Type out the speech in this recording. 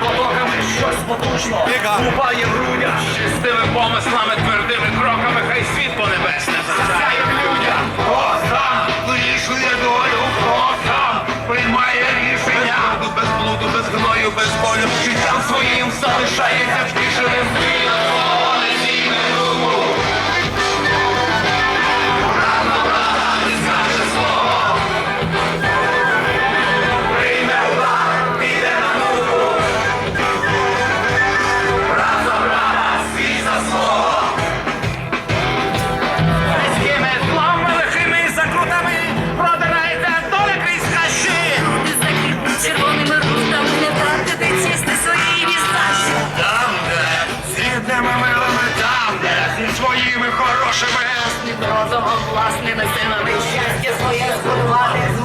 потоками щось потужно Купає грудя чистими помислами, твердими кроками, хай світ понебесне засяє людям. Осан вирішує долю, сам приймає рішення без блуду, без гною, без болю. Життям своїм залишається втішеним. Своїми хорошими. Розумом власними силами щастя своє збудувати.